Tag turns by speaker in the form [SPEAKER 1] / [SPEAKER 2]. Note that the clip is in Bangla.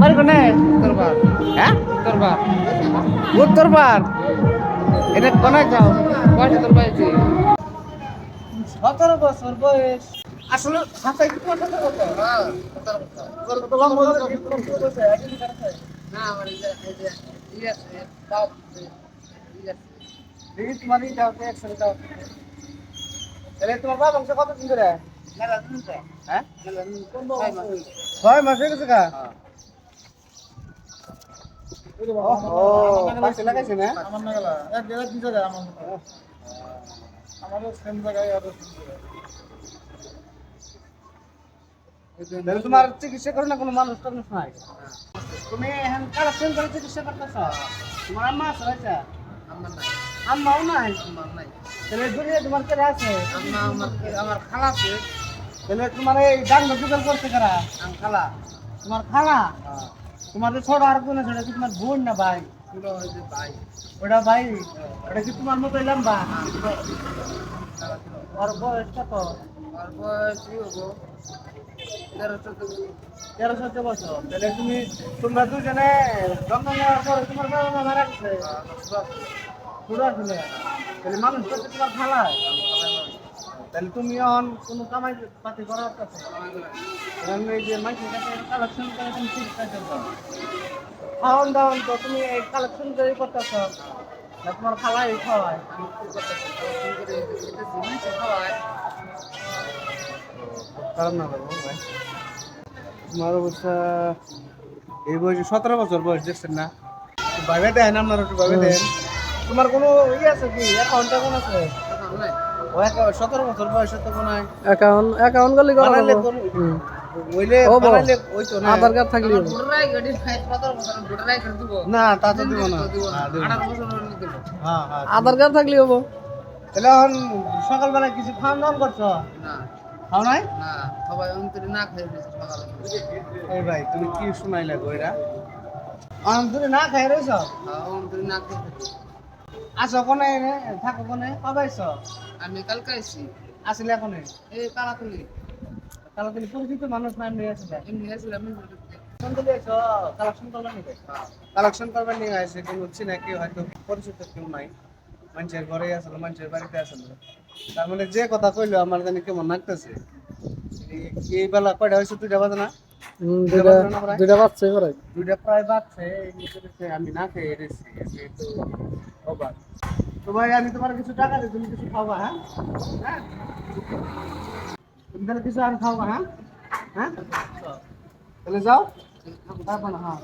[SPEAKER 1] বাড়ি কোনে? উত্তরবার হ্যাঁ? উত্তরবার উত্তরবার এটা কোনে যাও? বয়স তোর বয়স। সতেরো বছর বয়স। আসলে লম্বা না, আমার এই যে ইয়ে ইয়ে তোমার দাও একসাথে দাও তাহলে তোমার বাবা কত দিন ধরে? হ্যাঁ ছয় মাস হয়ে গেছে কা লাগাইছে না
[SPEAKER 2] আমার না? গেলা এক জায়গায় দুই জায়গায় আমার আমারও সেম জায়গায় আরও same জায়গায়।
[SPEAKER 1] তাহলে তোমার চিকিৎসা করে না কোনো মানুষ নাই। তুমি এখন কালেকশন করে চিকিৎসা করতেছ? তোমার আম্মা আছে বাচ্চা আম্মাও নাই? তাহলে দুনিয়া তোমার কেটে আছে? আমার খালা আছে। তাহলে তোমার এই ডান দুজন করতে কারা? খালা। তোমার খালা? তোমার যে ছোট আর কোন ছোট তোমার বোন না ভাই? ভাই। ওটা ভাই? ওটা কি তোমার মতো লম্বা? আর বয়স কত? আর বয়স কি হব? তেরো চোদ্দ বছর। তাহলে তুমি তোমরা দুজনে জন্ম নেওয়ার পরে তোমার বাবা মা মারা গেছে? তাহলে মানুষ তোমার খালা তাহলে তুমি এখন কোনো কামাই পাতি করার কাছে এই যে মানুষের কাছে কালেকশন করে তুমি চিকিৎসা করছ খাওয়ান দাওয়ান তো তুমি এই কালেকশন করে করতেছ না তোমার খালাই খাওয়ায়। খাওয়ায় কারণ না করব ভাই। তোমার অবস্থা এই বয়সে সতেরো বছর বয়স দেখছেন না? ভাবে দেন আপনার একটু ভাবে দেন তোমার কোনো ইয়ে আছে কি? অ্যাকাউন্ট অ্যাকাউন্ট আছে? সতেরো বছর বয়সে তো মনে হয়
[SPEAKER 3] অ্যাকাউন্ট অ্যাকাউন্ট করলে।
[SPEAKER 1] কোন- না।
[SPEAKER 3] আধার কার্ড থাকলে হবে।
[SPEAKER 1] না তা তো দিব না। হ্যাঁ, না। হ্যাঁ হ্যাঁ
[SPEAKER 3] আধার কার্ড থাকলে হব।
[SPEAKER 1] তাহলে এখন সকালবেলা কিছু খাওয়ান দাওয়ান করছ? খাও নাই? এই ভাই তুমি কি শুনাই লাগো এরা? অন্তরে না খাই রয়েছ আসো কোনে রে থাকো কোনে কবে আইছো?
[SPEAKER 4] আমি কালকে আইছি।
[SPEAKER 1] আসলে কোনে
[SPEAKER 4] এই কালাকুলি
[SPEAKER 1] কালকে পরিচিত মানুষ নাম নিয়ে আসলে
[SPEAKER 4] এমনি
[SPEAKER 1] করলে আইছো কালেকশন করবে নিবে কালেকশন করবে নিয়ে আসে কেউ হচ্ছে না কেউ হয়তো পরিচিত কেউ নাই। মানুষের ঘরে আসলো মানুষের বাড়িতে আসলো তার মানে যে কথা কইলো আমার জানি কেমন লাগতেছে। এই- বেলা কয়টা হয়েছে দুইটা বাজে না?
[SPEAKER 3] দুইটা বাচ্চা করে
[SPEAKER 1] দুইটা প্রায়। বাজছে আমি না খেয়ে এসেছি তো অবাক। তো ভাই, আমি তোমার কিছু টাকা দিই, তুমি কিছু খাওয়া হ্যাঁ? হ্যাঁ? তুমি তাহলে কিছু আর খাওয়া হ্যাঁ? হ্যাঁ? তাহলে যাও। তারপর হ্যাঁ